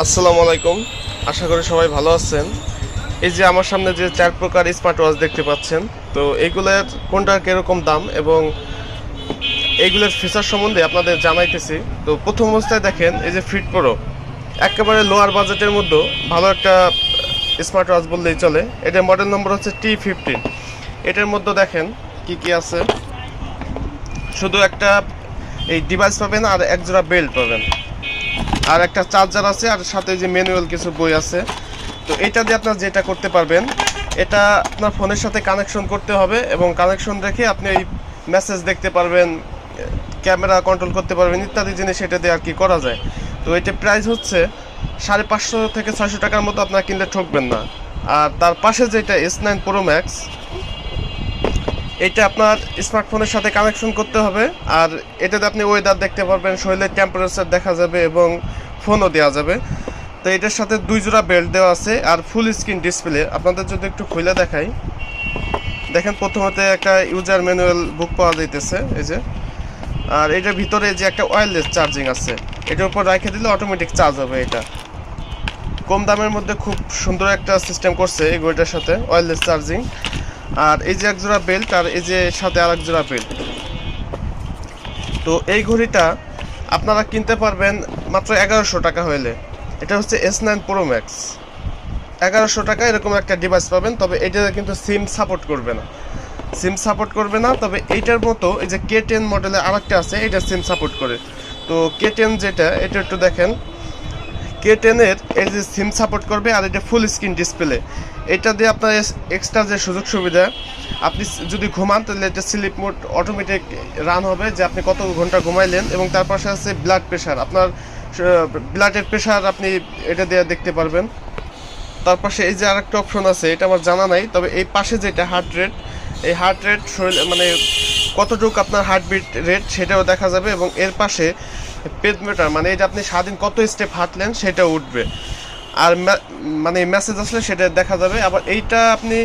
আসসালামু আলাইকুম। আশা করি সবাই ভালো আছেন। এই যে আমার সামনে যে চার প্রকার স্মার্ট ওয়াচ দেখতে পাচ্ছেন, তো এইগুলোর কোনটার কীরকম দাম এবং এইগুলোর ফিচার সম্বন্ধে আপনাদের জানাইতেছি। তো প্রথম অবস্থায় দেখেন, এই যে ফিট প্রো একেবারে লোয়ার বাজেটের মধ্যে ভালো একটা স্মার্ট ওয়াচ বললেই চলে। এটার মডেল নম্বর হচ্ছে টি ফিফটিন এটার মধ্যে দেখেন, কি কি আছে? শুধু একটা এই ডিভাইস পাবেন আর এক জোড়া বেল্ট পাবেন। আর একটা চার্জার আছে, আর সাথে যে ম্যানুয়াল কিছু বই আছে। তো এটা দিয়ে আপনার যেটা করতে পারবেন, এটা আপনার ফোনের সাথে কানেকশন করতে হবে এবং কানেকশন রেখে আপনি এই মেসেজ দেখতে পারবেন ক্যামেরা কন্ট্রোল করতে পারবেন, ইত্যাদি জিনিস এটা দিয়ে আর কি করা যায়। তো এটা প্রাইস হচ্ছে সাড়ে পাঁচশো থেকে ছয়শো টাকার মতো আপনার কিনলে ঠকবেন না। আর তার পাশে যেটা এস নাইন প্রো ম্যাক্স এটা আপনার স্মার্টফোনের সাথে কানেকশন করতে হবে। আর এটাতে আপনি ওয়েদার দেখতে পারবেন, শরীরের টেম্পারেচার দেখা যাবে এবং ফোনও দেওয়া যাবে। তো এটার সাথে দুই জোড়া বেল্ট দেওয়া আছে আর ফুল স্ক্রিন ডিসপ্লে আপনাদের যদি একটু খুলে দেখাই। দেখেন প্রথমতে একটা ইউজার ম্যানুয়াল বুক পাওয়া যাইতেছে, এই যে। আর এটার ভিতরে যে একটা ওয়্যারলেস চার্জিং আছে, এটার উপর রেখে দিলে অটোমেটিক চার্জ হবে এটা। কম দামের মধ্যে খুব সুন্দর একটা সিস্টেম করছে এই ঘড়িটার সাথে ওয়্যারলেস চার্জিং আর এই যে এক জোড়া বেল্ট আর এই যে সাথে আর এক জোড়া বেল্ট। তো এই ঘড়িটা আপনারা কিনতে পারবেন মাত্র এগারোশো টাকা হইলে। এটা হচ্ছে এস নাইন প্রো ম্যাক্স এগারোশো টাকা এরকম একটা ডিভাইস পাবেন, তবে এটা কিন্তু সিম সাপোর্ট করবে না। সিম সাপোর্ট করবে না, তবে এইটার মতো এই যে কে টেন মডেলে আরেকটা আছে এটা সিম সাপোর্ট করে। তো কে টেন যেটা, এটা একটু দেখেন। কে টেনের এই যে সিম সাপোর্ট করবে আর এটা ফুল স্ক্রিন ডিসপ্লে এটা দিয়ে আপনার এক্সট্রা যে সুযোগ সুবিধা, আপনি যদি ঘুমান, তাহলে এটা স্লিপ মোড অটোমেটিক রান হবে যে আপনি কত ঘণ্টা ঘুমাইলেন এবং তার পাশে আছে ব্লাড প্রেশার আপনার ব্লাডের প্রেশার আপনি এটা দিয়ে দেখতে পারবেন। তার পাশে এই যে আরেকটা অপশন আছে, এটা আমার জানা নাই, তবে এই পাশে যেটা হার্ট রেট এই হার্ট রেট শরীর মানে কতটুকু আপনার হার্টবিট রেট সেটাও দেখা যাবে এবং এর পাশে পেডমিটার মানে এটা আপনি সারাদিন কত স্টেপ হাঁটলেন সেটা উঠবে। আর মানে মেসেজ আসলে সেটা দেখা যাবে। আবার এইটা আপনি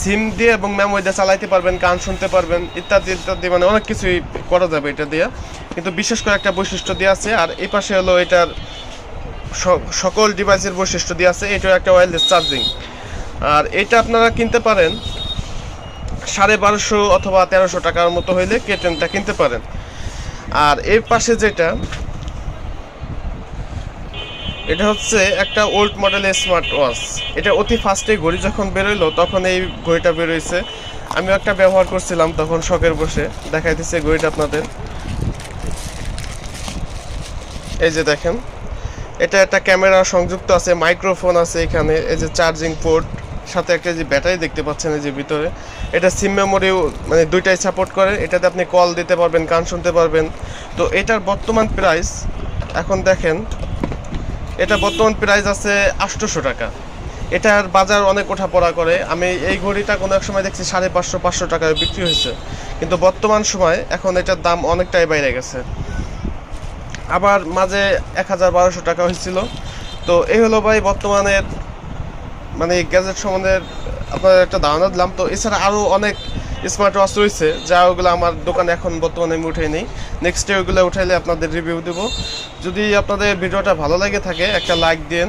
সিম দিয়ে এবং মেমোরি দিয়ে চালাইতে পারবেন, গান শুনতে পারবেন, ইত্যাদি ইত্যাদি মানে অনেক কিছুই করা যাবে এটা দিয়ে। কিন্তু বিশেষ করে একটা বৈশিষ্ট্য দিয়ে আছে, আর এই পাশে হলো এটার সকল ডিভাইসের বৈশিষ্ট্য দিয়ে আছে এটা একটা ওয়্যারলেস চার্জিং আর এটা আপনারা কিনতে পারেন, সাড়ে বারোশো অথবা তেরোশো টাকার মতো হইলে কেটেনটা কিনতে পারেন। আর এর পাশে যেটা এটা হচ্ছে একটা ওল্ড মডেলের স্মার্ট ওয়াচ এটা অতি ফাস্টে ঘড়ি যখন বেরোইলো তখন এই ঘড়িটা বেরোইছে। আমিও একটা ব্যবহার করছিলাম তখন শখের বসে। দেখাইতেছে ঘড়িটা আপনাদের। এই যে দেখেন, এটা একটা ক্যামেরা সংযুক্ত আছে মাইক্রোফোন আছে এখানে। এই যে চার্জিং পোর্ট সাথে একটা যে ব্যাটারি দেখতে পাচ্ছেন এই যে ভিতরে। এটা সিম মেমোরিও মানে দুইটাই সাপোর্ট করে। এটাতে আপনি কল দিতে পারবেন, গান শুনতে পারবেন। তো এটার বর্তমান প্রাইস এখন দেখেন এটা বর্তমান প্রাইস আছে আটশোশো টাকা। এটার বাজার অনেক ওঠা পড়া করে। আমি এই ঘড়িটা কোনো এক সময় দেখছি সাড়ে পাঁচশো পাঁচশো টাকায় বিক্রি হয়েছে। কিন্তু বর্তমান সময় এখন এটার দাম অনেকটাই বাইরে গেছে। আবার মাঝে এক হাজার বারোশো টাকা হয়েছিল। তো এই হলো ভাই বর্তমানের মানে গ্যাজেট সম্বন্ধে আপনার একটা ধারণা দিলাম। তো এছাড়া আরও অনেক স্মার্ট ওয়াচ রয়েছে, যা ওগুলো আমার দোকানে এখন বর্তমানে আমি উঠাই নেই। নেক্সট ডে ওগুলো উঠাইলে আপনাদের রিভিউ দেবো। যদি আপনাদের ভিডিওটা ভালো লাগে থাকে, একটা লাইক দিন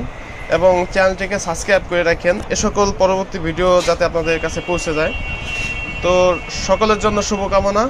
এবং চ্যানেলটিকে সাবস্ক্রাইব করে রাখেন। এ সকল পরবর্তী ভিডিও যাতে আপনাদের কাছে পৌঁছে যায়। তো সকলের জন্য শুভকামনা।